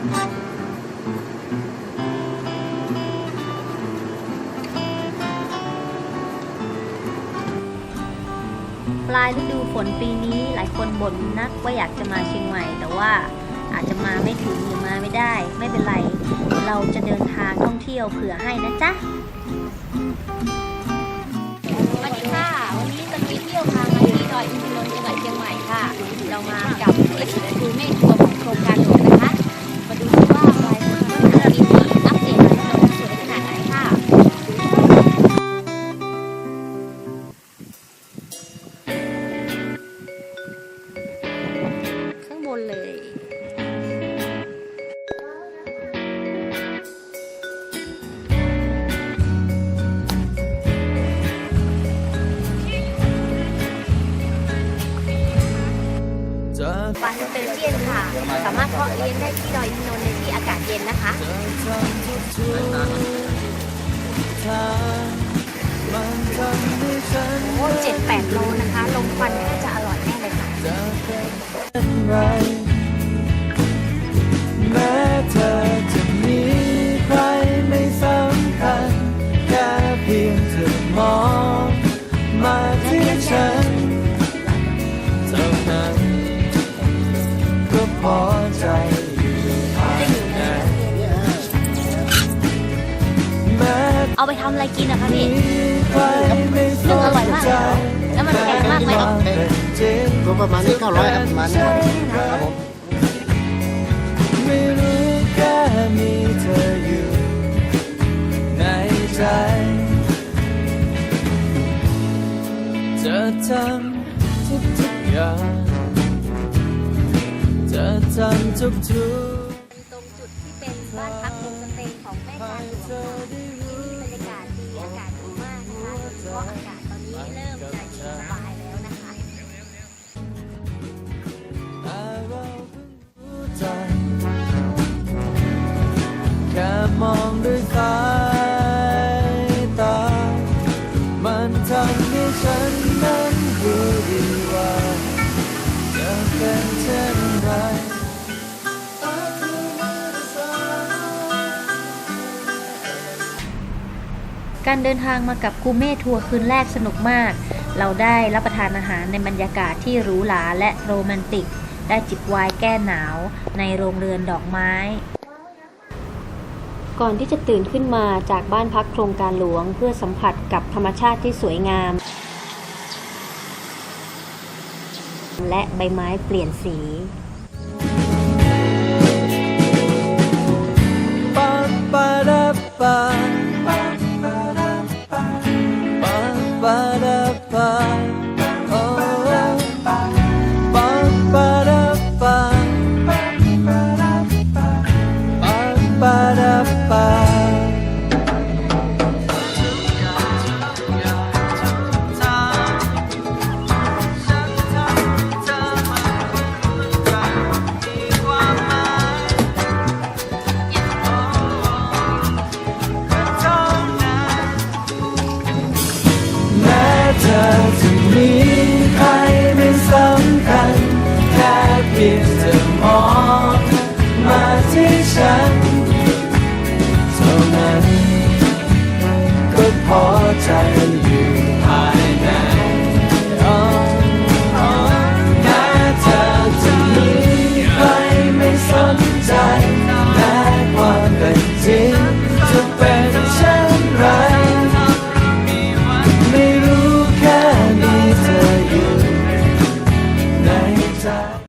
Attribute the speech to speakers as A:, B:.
A: ปลายฤดูฝนปีนี้หลายคนบ่นนักว่าอยากจะมาเชียงใหม่ แต่ว่าอาจจะมาไม่ถึงหรือมาไม่ได้ ไม่เป็นไร เราจะเดินทางท่องเที่ยวเผื่อให้นะจ๊ะ
B: สวัสดีค่ะ ฟันเป็นเจียนค่ะ สามารถเพาะเลี้ยงได้ที่ดอยอินทนนท์ในที่อากาศเย็นนะคะ โอ้เจ็ดแปดโลนะคะ ลมควันน่าจะอร่อยแน่เลยค่ะ
C: เอา
A: ไปทำอะไรกินนะคะพี่
C: มีใครไม่ส
A: ซึ่งอร่อย
C: น
A: มาก
C: ใจ
A: เลยแล้วมันแพงมากไหม
C: เป็นจริง
D: ก็ประมาณนี้เก้าร้อยครับประมาณนี้ครับผม
C: ไม่รู้แค่มีเธออยู่ในใจจะทำทุกๆอย่างจะทำทุกๆ
B: มัน
C: ทำให้ฉันนั้นรู้ดีว่าจะเป็นเช่นไร
A: การเดินทางมากับกูเม่ทัวร์คืนแรกสนุกมาก เราได้รับประทานอาหารในบรรยากาศที่หรูหราและโรแมนติก ได้จิบไวน์แก้หนาวในโรงเรือนดอกไม้ ก่อนที่จะตื่นขึ้นมาจากบ้านพักโครงการหลวง เพื่อสัมผัสกับธรรมชาติที่สวยงาม และใบไม้เปลี่ยนสี bye.